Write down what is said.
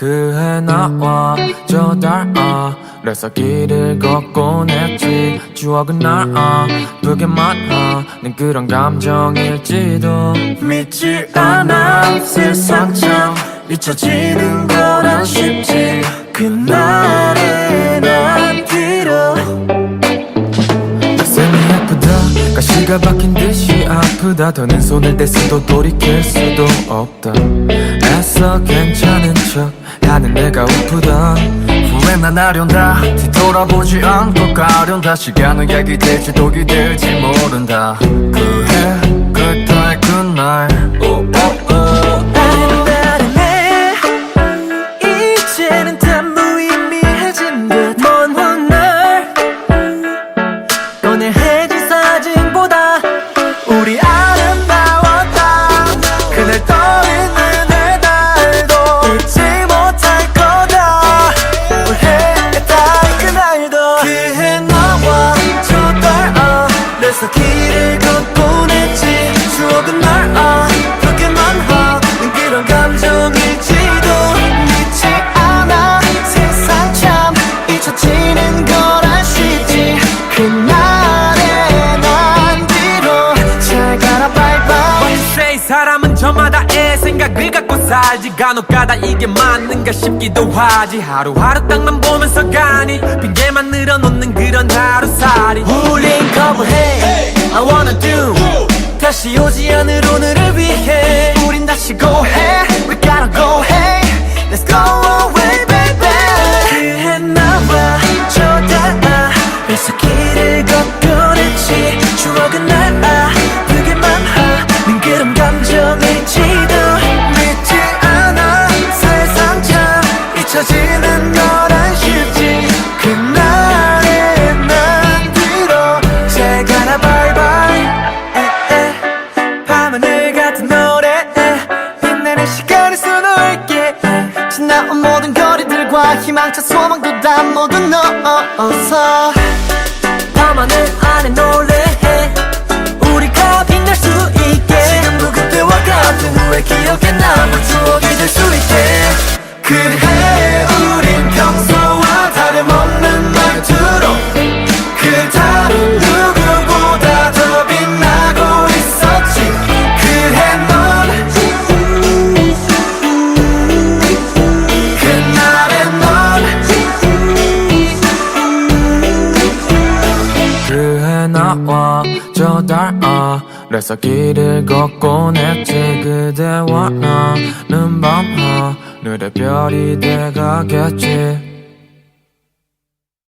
그해 나와 저 달아 그래서 길을 걷곤 했지. 추억은 날 아프게 만 하는 그런 감정일지도 믿지 않아. 세상 참 잊혀지는 거란 쉽지. 그날의 난 뒤로. 가슴이 아프다. 가시가 박힌 아프다 더는 손을 댔어도 돌이킬 수도 없다. 애써 괜찮은 척 하는 내가 우프다. 후회만 하련다. 뒤돌아보지 않고 가련다 시간은 약이 될지 독이 될지 모른다. 그해 그날. 듯먼 훗날. 꺼내해 아래 사람은 저마다 애 생각을 갖고 살지. 간혹 가다 이게 맞는가 싶기도 하지. 하루하루 땅만 보면서 가니 핑계만 늘어놓는 그런 하루살이. 우린 거부해 잊혀지는 거란 쉽지. 그날의 난 뒤로 잘 가라 바이바이. 에 에. 밤하늘 같은 노래. 빛나는 시간을 수놓을게. 지나온 모든 거리들과 희망차 소망도 다 모두 넣어서. 밤하늘 나와 저달 아래서 길을 걷곤 했지 그대와 나는 밤 하늘의 별이 돼가겠지